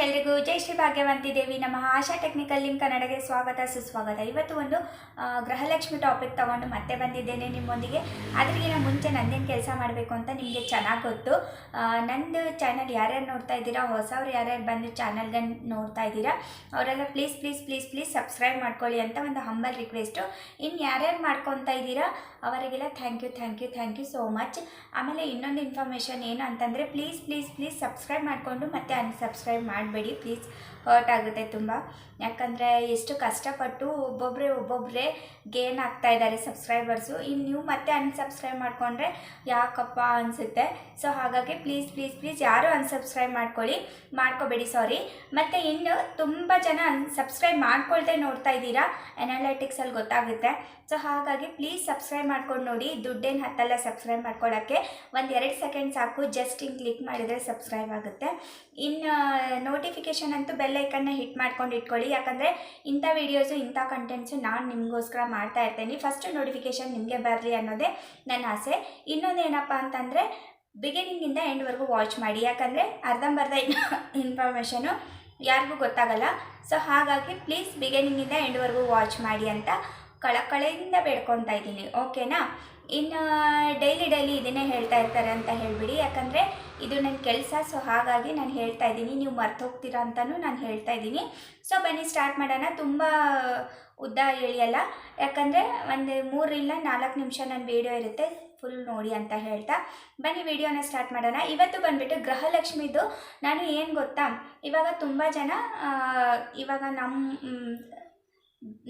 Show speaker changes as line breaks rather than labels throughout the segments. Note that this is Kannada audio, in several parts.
ಭಗವಂತಿ ದೇವಿ ನಮ್ಮ ಆಶಾ ಟೆಕ್ನಿಕಲ್ ಲಿಂಕ್ ಕನ್ನಡಗೆ ಸ್ವಾಗತ, ಸುಸ್ವಾಗತ. ಇವತ್ತು ಒಂದು ಗೃಹಲಕ್ಷ್ಮಿ ಟಾಪಿಕ್ ತಗೊಂಡು ಮತ್ತೆ ಬಂದಿದ್ದೇನೆ ನಿಮ್ಮೊಂದಿಗೆ. ಅದ್ರಿಗಿನ ಮುಂಚೆ ನಂದೇನು ಕೆಲಸ ಮಾಡಬೇಕು ಅಂತ ನಿಮಗೆ ಚೆನ್ನಾಗಿ ಗೊತ್ತು. ನಂದು ಚಾನಲ್ ಯಾರ್ಯಾರು ನೋಡ್ತಾ ಇದ್ದೀರಾ, ಹೊಸವ್ರು ಯಾರ್ಯಾರು ಬಂದು ಚಾನಲ್ಗೆ ನೋಡ್ತಾ ಇದ್ದೀರಾ, ಅವರೆಲ್ಲ please please please please subscribe ಮಾಡ್ಕೊಳ್ಳಿ ಅಂತ ಒಂದು ಹಂಬಲ್ ರಿಕ್ವೆಸ್ಟು ಇನ್ನು ಯಾರ್ಯಾರು ಮಾಡ್ಕೊತಾ ಇದ್ದೀರಾ, ಅವರಿಗೆಲ್ಲ thank you thank you thank you so much ಆಮೇಲೆ ಇನ್ನೊಂದು ಇನ್ಫಾರ್ಮೇಷನ್ ಏನು ಅಂತಂದರೆ ಪ್ಲೀಸ್ ಪ್ಲೀಸ್ ಪ್ಲೀಸ್ ಸಬ್ಸ್ಕ್ರೈಬ್ ಮಾಡಿಕೊಂಡು ಮತ್ತೆ ಅನ್ಸಬ್ಸ್ಕ್ರೈಬ್ ಮಾಡಬೇಡಿ ಪ್ಲೀಸ್ ಹರ್ಟ್ ಆಗುತ್ತೆ ತುಂಬ. ಯಾಕಂದರೆ ಎಷ್ಟು ಕಷ್ಟಪಟ್ಟು ಒಬ್ಬೊಬ್ಬರೇ ಒಬ್ಬೊಬ್ಬರೇ ಗೇನ್ ಆಗ್ತಾ ಇದ್ದಾರೆ ಸಬ್ಸ್ಕ್ರೈಬರ್ಸು ಇನ್ನು ನೀವು ಮತ್ತೆ ಅನ್ಸಬ್ಸ್ಕ್ರೈಬ್ ಮಾಡಿಕೊಂಡ್ರೆ ಯಾಕಪ್ಪ ಅನಿಸುತ್ತೆ? ಸೊ ಹಾಗಾಗಿ ಪ್ಲೀಸ್ ಪ್ಲೀಸ್ ಪ್ಲೀಸ್ ಯಾರು ಅನ್ಸಬ್ಸ್ಕ್ರೈಬ್ ಮಾಡ್ಕೊಳ್ಳಿ? ಮಾಡ್ಕೋಬೇಡಿ ಸಾರಿ ಮತ್ತು ಇನ್ನು ತುಂಬ ಜನ ಸಬ್ಸ್ಕ್ರೈಬ್ ಮಾಡ್ಕೊಳ್ತೇ ನೋಡ್ತಾ ಇದ್ದೀರಾ? ಅನಾಲಿಟಿಕ್ಸಲ್ಲಿ ಗೊತ್ತಾಗುತ್ತೆ. ಸೊ ಹಾಗಾಗಿ ಪ್ಲೀಸ್ ಸಬ್ಸ್ಕ್ರೈಬ್ ಮಾಡ್ಕೊಂಡು ನೋಡಿ. ದುಡ್ಡೇನು ಹತ್ತಲ್ಲ ಸಬ್ಸ್ಕ್ರೈಬ್ ಮಾಡ್ಕೊಳ್ಳೋಕ್ಕೆ ಒಂದು ಎರಡು ಸೆಕೆಂಡ್ ಸಾಕು. ಜಸ್ಟ್ ಹಿಂಗೆ ಕ್ಲಿಕ್ ಮಾಡಿದರೆ ಸಬ್ಸ್ಕ್ರೈಬ್ ಆಗುತ್ತೆ. ಇನ್ನು ನೋಟಿಫಿಕೇಷನ್ ಅಂತೂ ಬೆಲ್ ಐಕನ್ನ ಹಿಟ್ ಮಾಡ್ಕೊಂಡು ಇಟ್ಕೊಳ್ಳಿ. ಯಾಕಂದರೆ ಇಂಥ ವೀಡಿಯೋಸು ಇಂಥ ಕಂಟೆಂಟ್ಸು ನಾನು ನಿಮಗೋಸ್ಕರ ಮಾಡ್ತಾ ಇರ್ತೀನಿ. ಫಸ್ಟ್ ನೋಟಿಫಿಕೇಶನ್ ನಿಮಗೆ ಬರಲಿ ಅನ್ನೋದೇ ನನ್ನ ಆಸೆ. ಇನ್ನೊಂದು ಏನಪ್ಪ ಅಂತಂದರೆ ಬಿಗಿನಿಂಗಿಂದ ಎಂಡ್ವರೆಗೂ ವಾಚ್ ಮಾಡಿ. ಯಾಕಂದರೆ ಅರ್ಧಂಬರ್ಧ ಇನ್ಫಾರ್ಮೇಷನು ಯಾರಿಗೂ ಗೊತ್ತಾಗಲ್ಲ. ಸೊ ಹಾಗಾಗಿ ಪ್ಲೀಸ್ ಬಿಗಿನಿಂಗಿಂದ ಎಂಡ್ವರೆಗೂ ವಾಚ್ ಮಾಡಿ ಅಂತ ಕಳಕಳೆಯಿಂದ ಬೇಡ್ಕೊತಾ ಇದ್ದೀನಿ. ಓಕೆನಾ? ಇನ್ನು ಡೈಲಿ ಡೈಲಿ ಇದನ್ನೇ ಹೇಳ್ತಾ ಇರ್ತಾರೆ ಅಂತ ಹೇಳಿಬಿಡಿ. ಯಾಕಂದರೆ ಇದು ನನ್ನ ಕೆಲಸ ಸೊ ಹಾಗಾಗಿ ನಾನು ಹೇಳ್ತಾ ಇದ್ದೀನಿ. ನೀವು ಮರ್ತು ಹೋಗ್ತೀರಾ ಅಂತಲೂ ನಾನು ಹೇಳ್ತಾ ಇದ್ದೀನಿ. ಸೊ ಬನ್ನಿ ಸ್ಟಾರ್ಟ್ ಮಾಡೋಣ. ತುಂಬ ಉದ್ದ ಎಳೆಯಲ್ಲ ಯಾಕಂದರೆ ಒಂದು ಮೂರರಿಂದ ನಾಲ್ಕು ನಿಮಿಷ ನನ್ನ ವೀಡಿಯೋ ಇರುತ್ತೆ. ಫುಲ್ ನೋಡಿ ಅಂತ ಹೇಳ್ತಾ. ಬನ್ನಿ ವಿಡಿಯೋನ ಸ್ಟಾರ್ಟ್ ಮಾಡೋಣ. ಇವತ್ತು ಬಂದುಬಿಟ್ಟು ಗೃಹಲಕ್ಷ್ಮಿದು ನಾನು ಏನು ಗೊತ್ತಾ? ಇವಾಗ ತುಂಬ ಜನ ಇವಾಗ ನಮ್ಮ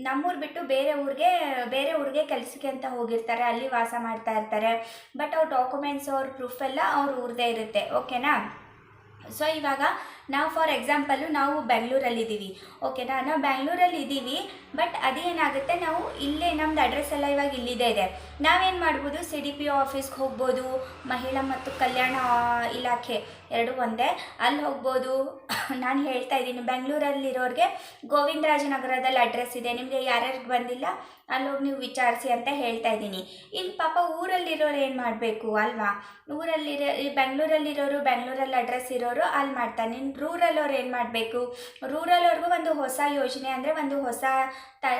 ನಮ್ಮೂರು ಬಿಟ್ಟು ಬೇರೆ ಊರಿಗೆ ಬೇರೆ ಊರಿಗೆ ಕೆಲಸಕ್ಕೆ ಅಂತ ಹೋಗಿರ್ತಾರೆ, ಅಲ್ಲಿ ವಾಸ ಮಾಡ್ತಾ ಇರ್ತಾರೆ. ಬಟ್ ಅವ್ರ ಡಾಕ್ಯುಮೆಂಟ್ಸ್ ಅವ್ರ ಪ್ರೂಫ್ ಎಲ್ಲ ಅವ್ರ ಊರದೇ ಇರುತ್ತೆ ಓಕೆನಾ ಸೊ ಇವಾಗ ನಾವು ಫಾರ್ ಎಕ್ಸಾಂಪಲ್ಲು ನಾವು ಬೆಂಗಳೂರಲ್ಲಿ ಇದ್ದೀವಿ ಓಕೆನಾ ನಾವು ಬೆಂಗಳೂರಲ್ಲಿ ಇದ್ದೀವಿ ಬಟ್ ಅದೇನಾಗುತ್ತೆ? ನಾವು ಇಲ್ಲೇ ನಮ್ದು ಅಡ್ರೆಸ್ ಎಲ್ಲ ಇವಾಗ ಇಲ್ಲಿದೆ ಇದೆ. ನಾವೇನು ಮಾಡ್ಬೋದು? ಸಿ ಡಿ ಪಿ ಆಫೀಸ್ಗೆ ಹೋಗ್ಬೋದು, ಮಹಿಳಾ ಮತ್ತು ಕಲ್ಯಾಣ ಇಲಾಖೆ ಎರಡು ಒಂದೇ. ಅಲ್ಲಿ ಹೋಗ್ಬೋದು. ನಾನು ಹೇಳ್ತಾ ಇದ್ದೀನಿ ಬೆಂಗಳೂರಲ್ಲಿರೋರಿಗೆ ಗೋವಿಂದರಾಜನಗರದಲ್ಲಿ ಅಡ್ರೆಸ್ ಇದೆ. ನಿಮಗೆ ಯಾರ್ಯಾರಿಗೆ ಬಂದಿಲ್ಲ ಅಲ್ಲಿ ಹೋಗಿ ನೀವು ವಿಚಾರಿಸಿ ಅಂತ ಹೇಳ್ತಾ ಇದ್ದೀನಿ. ಇಲ್ಲಿ ಪಾಪ ಊರಲ್ಲಿರೋರು ಏನು ಮಾಡಬೇಕು, ಅಲ್ವಾ? ಊರಲ್ಲಿರೋ ಬೆಂಗಳೂರಲ್ಲಿರೋರು ಬೆಂಗಳೂರಲ್ಲಿ ಅಡ್ರೆಸ್ ಇರೋರು, ಅಲ್ಲಿ ಮಾಡ್ತಾನೆ ಇನ್ನು ರೂರಲ್ ಅವ್ರು ಏನು ಮಾಡಬೇಕು? ರೂರಲ್ ಅವ್ರಿಗೂ ಒಂದು ಹೊಸ ಯೋಜನೆ ಅಂದರೆ ಒಂದು ಹೊಸ ತ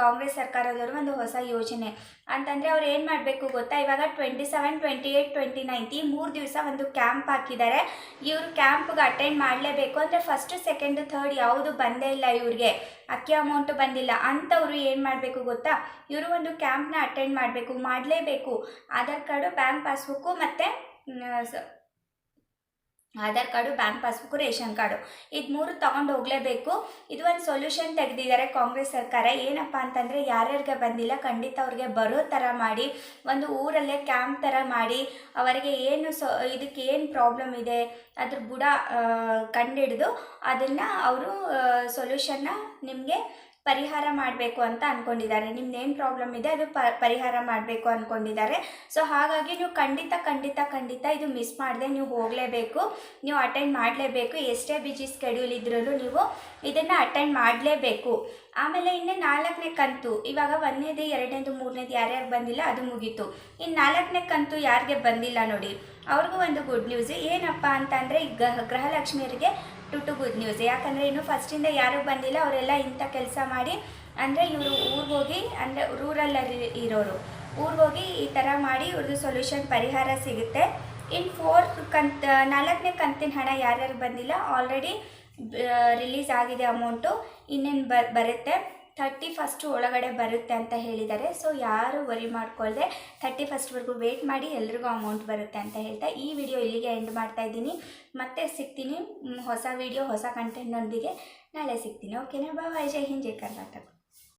ಕಾಂಗ್ರೆಸ್ ಸರ್ಕಾರದವರು ಒಂದು ಹೊಸ ಯೋಜನೆ. ಅಂತಂದರೆ ಅವ್ರು ಏನು ಮಾಡಬೇಕು ಗೊತ್ತಾ? ಇವಾಗ twenty seven twenty eight twenty ninth ಈ ಮೂರು ದಿವಸ ಒಂದು ಕ್ಯಾಂಪ್ ಹಾಕಿದ್ದಾರೆ ಇವರು ಕ್ಯಾಂಪ್ಗೆ ಅಟೆಂಡ್ ಮಾಡಲೇಬೇಕು ಅಂದರೆ ಫಸ್ಟ್ ಸೆಕೆಂಡ್ ಥರ್ಡ್ ಯಾವುದು ಬಂದೇ ಇಲ್ಲ ಇವ್ರಿಗೆ. ಅಕ್ಕಿ ಅಮೌಂಟು ಬಂದಿಲ್ಲ. ಅಂಥವ್ರು ಏನು ಮಾಡಬೇಕು ಗೊತ್ತಾ? ಇವರು ಒಂದು ಕ್ಯಾಂಪ್ನ ಅಟೆಂಡ್ ಮಾಡಬೇಕು, ಮಾಡಲೇಬೇಕು. ಆಧಾರ್ ಕಾರ್ಡು ಬ್ಯಾಂಕ್ ಪಾಸ್ಬುಕ್ಕು ಮತ್ತು Aadhaar card, bank passbook ration card. ಇದು ಮೂರು ತೊಗೊಂಡು ಹೋಗಲೇಬೇಕು. ಇದು ಒಂದು ಸೊಲ್ಯೂಷನ್ ತೆಗೆದಿದ್ದಾರೆ ಕಾಂಗ್ರೆಸ್ ಸರ್ಕಾರ. ಏನಪ್ಪ ಅಂತಂದರೆ ಯಾರ್ಯಾರಿಗೆ ಬಂದಿಲ್ಲ ಖಂಡಿತ ಅವ್ರಿಗೆ ಬರೋ ಥರ ಮಾಡಿ, ಒಂದು ಊರಲ್ಲೇ ಕ್ಯಾಂಪ್ ಥರ ಮಾಡಿ, ಅವರಿಗೆ ಏನು ಸೊ, ಇದಕ್ಕೆ ಏನು ಪ್ರಾಬ್ಲಮ್ ಇದೆ, ಅದ್ರ ಬುಡ ಕಂಡಿಡಿದು, ಅದನ್ನು ಅವರು ಸೊಲ್ಯೂಷನ್ನ ನಿಮಗೆ ಪರಿಹಾರ ಮಾಡಬೇಕು ಅಂತ ಅಂದ್ಕೊಂಡಿದ್ದಾರೆ ನಿಮ್ದೇನು ಪ್ರಾಬ್ಲಮ್ ಇದೆ, ಅದು ಪ, ಪರಿಹಾರ ಮಾಡಬೇಕು ಅಂದ್ಕೊಂಡಿದ್ದಾರೆ ಸೊ ಹಾಗಾಗಿ ನೀವು ಖಂಡಿತ ಖಂಡಿತ ಖಂಡಿತ ಇದು ಮಿಸ್ ಮಾಡದೆ ನೀವು ಹೋಗಲೇಬೇಕು. ನೀವು ಅಟೆಂಡ್ ಮಾಡಲೇಬೇಕು. ಎಷ್ಟೇ ಬಿಜಿ ಸ್ಕೆಡ್ಯೂಲ್ ಇದ್ರೂ ನೀವು ಇದನ್ನು ಅಟೆಂಡ್ ಮಾಡಲೇಬೇಕು. ಆಮೇಲೆ ಇನ್ನು ನಾಲ್ಕನೇ ಕಂತು, ಇವಾಗ ಒಂದನೇದು, ಎರಡನೇದು, ಮೂರನೇದು ಯಾರ್ಯಾರು ಬಂದಿಲ್ಲ, ಅದು ಮುಗೀತು. ಇನ್ನು ನಾಲ್ಕನೇ ಕಂತು ಯಾರಿಗೆ ಬಂದಿಲ್ಲ ನೋಡಿ, ಅವ್ರಿಗೂ ಒಂದು ಗುಡ್ ನ್ಯೂಸ್ ಏನಪ್ಪ ಅಂತಂದರೆ, ಈ ಗೃಹ ಗೃಹಲಕ್ಷ್ಮಿಯರಿಗೆ ಟು ಟು ಗುಡ್ ನ್ಯೂಸ್ ಯಾಕಂದರೆ ಇನ್ನು ಫಸ್ಟಿಂದ ಯಾರೂ ಬಂದಿಲ್ಲ, ಅವರೆಲ್ಲ ಇಂಥ ಕೆಲಸ ಮಾಡಿ, ಅಂದರೆ ಇವರು ಊರಿಗೆ ಹೋಗಿ, ಅಂದರೆ ರೂರಲ್ಲಲ್ಲಿ ಇರೋರು. ಊರಿಗೆ ಹೋಗಿ ಈ ಥರ ಮಾಡಿ ಇವ್ರದ್ದು ಸೊಲ್ಯೂಷನ್ ಪರಿಹಾರ ಸಿಗುತ್ತೆ. ಇನ್ನು ಫೋರ್ತ್ ಕಂತ್, ನಾಲ್ಕನೇ ಕಂತಿನ ಹಣ ಯಾರ್ಯಾರು ಬಂದಿಲ್ಲ ಆಲ್ರೆಡಿ ರಿಲೀಸ್ ಆಗಿದೆ ಅಮೌಂಟು ಇನ್ನೇನು ಬರುತ್ತೆ? ಥರ್ಟಿ ಫಸ್ಟ್ ಒಳಗಡೆ ಬರುತ್ತೆ ಅಂತ ಹೇಳಿದ್ದಾರೆ. ಸೊ ಯಾರು ವರಿ ಮಾಡ್ಕೊಳ್ಳದೆ ಥರ್ಟಿ ಫಸ್ಟ್ವರೆಗೂ ವೇಟ್ ಮಾಡಿ ಎಲ್ರಿಗೂ ಅಮೌಂಟ್ ಬರುತ್ತೆ ಅಂತ ಹೇಳ್ತಾ ಈ ವಿಡಿಯೋ ಇಲ್ಲಿಗೆ ಎಂಡ್ ಮಾಡ್ತಾ ಇದ್ದೀನಿ. ಮತ್ತೆ ಸಿಗ್ತೀನಿ ಹೊಸ ವಿಡಿಯೋ ಹೊಸ ಕಂಟೆಂಟ್ನೊಂದಿಗೆ ನಾಳೆ ಸಿಗ್ತೀನಿ. ಓಕೆನಾ ಬಾಯ್ ಜೈ ಹಿಂದ್, ಜೈ ಕರ್ನಾಟಕ.